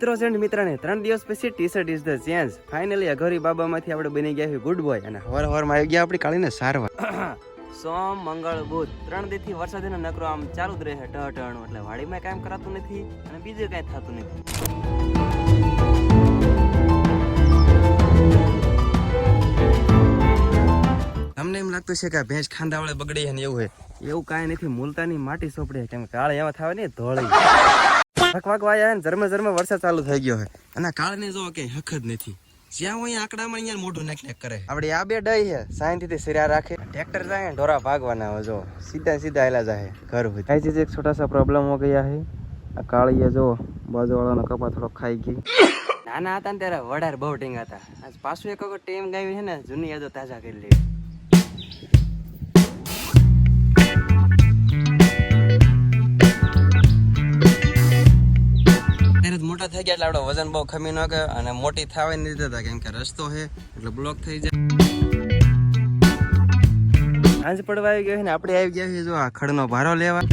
મિત્રો છે મિત્રને ત્રણ દિવસ પછી T shirt is the change finally Aghori બાબામાંથી આપણે બની ગયા છીએ ગુડ બોય અને હવાર હવારમાં આવી ગયા આપણી કાળીને સારવાર. સોમ મંગળ બુધ ત્રણ દિવસથી વરસાદીનો નકરો આમ ચાલુ જ રહે ટહટણું એટલે વાડીમાં કાંઈ કરાતું નથી અને બીજું કાંઈ થતું નથી. તમને એમ લાગતું છે કે ભેંસ ખાંદાવળે વડે બગડી અને ને એવું હોય એવું કાંઈ નથી મુલતાની માટી સોપડી કેમ કાળ એવા થાય ને ધોળી. ફકવાક વાયા ને ઝરમે જર્મ વરસાદ ચાલુ થઈ ગયો છે અને કાળને જો કે હક જ નથી. જ્યાં હોય આંકડામાં અહીંયા મોઢું નાખ નાખ કરે. આપડી આ બે ડઈ છે થી સિરા રાખે. ટ્રેક્ટર જાય ને ઢોરા ભાગવાના હોય જો. સીધા સીધા એલા જાય. ઘર હોય. જે એક છોટા સા પ્રોબ્લેમ હો ગયા હે. આ કાળીએ જો બાજુવાળાનો કપા થોડો ખાઈ ગઈ નાના હતા ને ત્યારે વડાર બહુ ટીંગ હતા. આજ પાછું એક વખત ટેમ ગાવી છે ને જૂની યાદો તાજા કરી લેવી એટલે આપણો વજન બહુ ખમી ન ગયો અને મોટી થવા નહીં દેતા કેમ કે રસ્તો છે, એટલે બ્લોક થઈ જાય. સાંજ પડવા આવી ગયો છે ને, આપણે આવી ગયા છીએ જો આ ખડનો ભારો લેવા.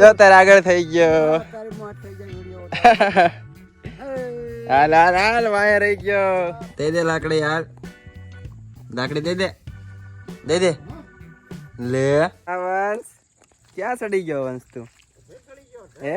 જો તારે આગળ થઈ ગયો. હાલ હાલ હાલ, વાય રહી ગયો. દે દે લાકડી યાર લાકડી દે દે. દે દે. લે. આ વંશ, ક્યાં ચડી ગયો વંશ તું? હે?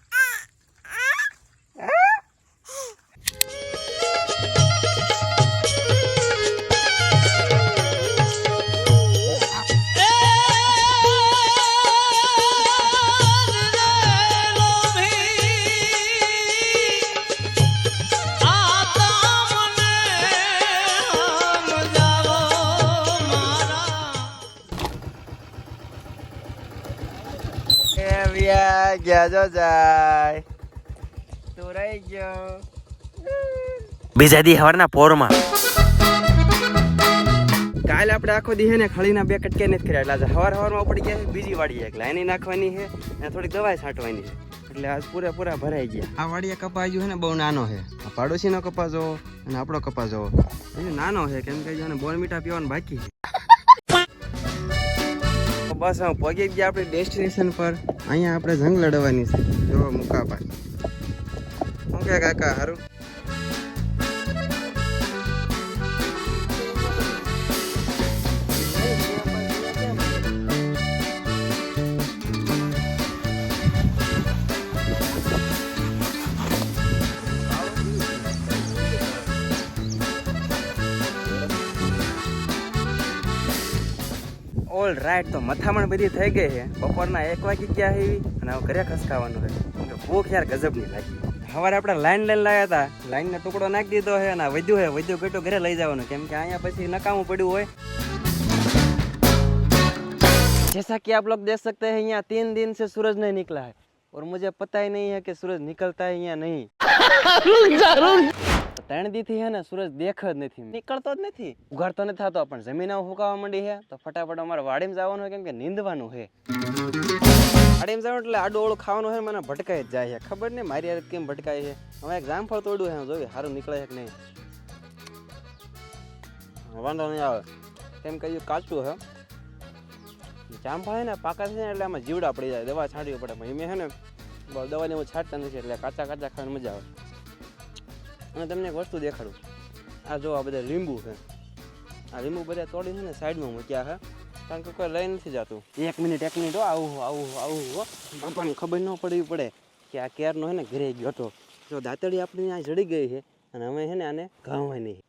ગયા જો જાય. તું રહી ગયો. બીજા દી હવારના પોરમાં. કાલે આપણે આખો દી હે ને ખળીના બે કટકે નથી કર્યા. એટલે આજે હવાર હવારમાં પડી ગયા છે બીજી વાડી એક લાઈની નાખવાની છે અને થોડીક દવાઈ છાંટવાની છે. એટલે આજ પૂરેપૂરા ભરાઈ ગયા. આ વાડીએ કપા હજુ છે ને બહુ નાનો છે. આ પાડોશીનો કપા જોવો અને આપણો કપા જોવો. હજુ નાનો છે કેમ કે જો મીઠા પીવાનું બાકી બસ હું પહોંચી ગયા આપણે ડેસ્ટિનેશન પર. અહીંયા આપણે જંગ લડવાની છે. જો મુકા પર શું કે કાકા હારું? ઓલ રાઈટ તો મથામણ બધી થઈ ગઈ છે બપોરના એક વાગી ગયા છે અને હવે ઘરે ખસકાવાનું છે કેમ કે ભૂખ યાર ગજબની લાગી સવારે આપણે લાઈન લઈને લાવ્યા હતા લાઈનનો ટુકડો નાખી દીધો છે અને આ વધ્યું છે વધ્યું ઘટ્યું ઘરે લઈ જવાનું કેમ કે અહીંયા પછી નકામું પડ્યું હોય जैसा कि आप लोग देख सकते हैं यहाँ तीन दिन से सूरज नहीं निकला है और मुझे पता ही नहीं है कि सूरज निकलता है या नहीं ત્રણ દી થી હે ને સૂરજ દેખ જ નથી નીકળતો જ નથી. ઉઘાડતો નથી થતો પણ જમીન ફૂંકાવા માંડી હે તો ફટાફટ અમારે વાડીમાં જવાનું હોય કેમ કે નીંદવાનું છે વાડીમાં જવાનું એટલે આડું ઓળું ખાવાનું હોય મને ભટકાઈ જ જાય છે ખબર નહીં મારી યાર કેમ ભટકાય છે હવે એક જામફળ તોડ્યું હે જોયું સારું નીકળે છે કે નહીં. વાંધો નહીં આવે. કેમ કહ્યું કાચું છે જામફળ હે ને પાકા છે એટલે આમાં જીવડા પડી જાય દવા છાંટવી પડે. પણ હે ને દવાની હું છાંટતા નથી એટલે કાચા કાચા ખાવાની મજા આવે. અને તમને એક વસ્તુ દેખાડું. આ જો આ બધા લીંબુ છે. આ લીંબુ બધા તોડીને ને સાઈડમાં મૂક્યા છે. કારણ કે કોઈ લઈ નથી જતું. એક મિનિટ એક મિનિટ આવું આવું આવું હો. આપણને ખબર ન પડવી પડે કે આ કેરનો છે ને ઘરે ગયો હતો. જો દાંતડી આપણી આ જડી ગઈ છે અને અમે છે ને આને ઘાવવાની નહીં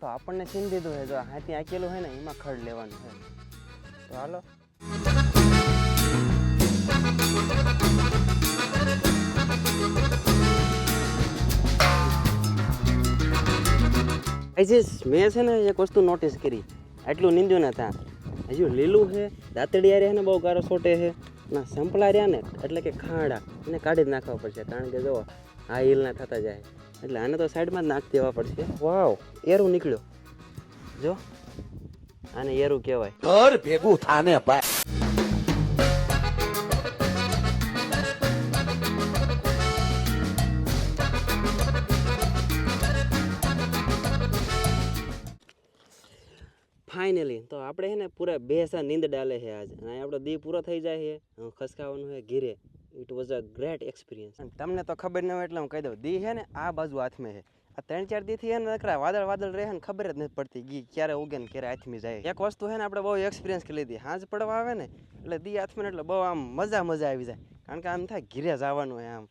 તો આપણને છીન દીધું છે. જો હાથી આકેલું હોય ને, એમાં ખડ લેવાનું છે. તો હાલો. આજે મેં છે ને એક વસ્તુ નોટિસ કરી. આટલું નીંદ્યું ને ત્યાં. હજુ લીલું છે, દાંતડિયા રહ્યા ને બહુ ગારો સોટે છે. ના, સંપલા રહ્યા ને, એટલે કે ખાડા. એને કાઢી જ નાખવા પડશે, કારણ કે જો આ હિલ ના થતા જાય. એટલે આને તો સાઈડમાં જ નાખી દેવા પડશે. વાવ, એરું નીકળ્યો. જો, આને એરું કહેવાય. ઘર ભેગું થાને ભાઈ. ફાઇનલી તો આપણે છે ને પૂરા બેસા નીંદ ડાલે છે આજ. અને આપણો દી પૂરો થઈ જાય છે ખસકાવાનું છે ઘીરે. It was a great experience તમને તો ખબર ન હોય એટલે હું કહી દઉં, દી છે ને આ બાજુ હાથમાં છે આ ત્રણ ચાર દીથી છે ને નકરા વાદળ વાદળ રહે ને ખબર જ નથી પડતી ગી ક્યારે ઉગે ને ક્યારે હાથમી જાય. એક વસ્તુ છે ને આપણે બહુ એક્સપિરિયન્સ કરી લીધી. હાજ પડવા આવે ને એટલે દી હાથમાં એટલે બહુ આમ મજા મજા આવી જાય. કારણ કે આમ થાય ઘીરે જવાનું હોય આમ.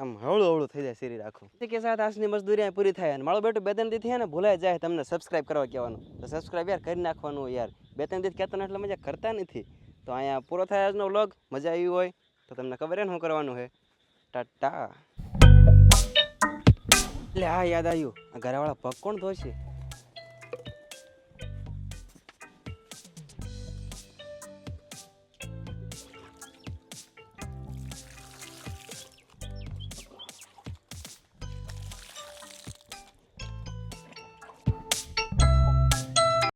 આમ હવળું હવળું થઈ જાય શરીર આખું કે સાથ આજની મજદૂરી પૂરી થાય અને મારો બેટું બે ત્રણ દીથી ને ભૂલાઈ જાય તમને સબસ્ક્રાઇબ કરવા કહેવાનું. તો સબસ્ક્રાઇબ યાર કરી નાખવાનું યાર. બે ત્રણ દી કહેતા એટલે મજા કરતા નથી. તો અહીંયા પૂરો થાય આજનો વ્લોગ મજા આવી હોય તો તમને ખબર હે ને શું કરવાનું છે ટાટા. એટલે હા યાદ આવ્યું. આ ઘરવાળા પગ કોણ ધોશે?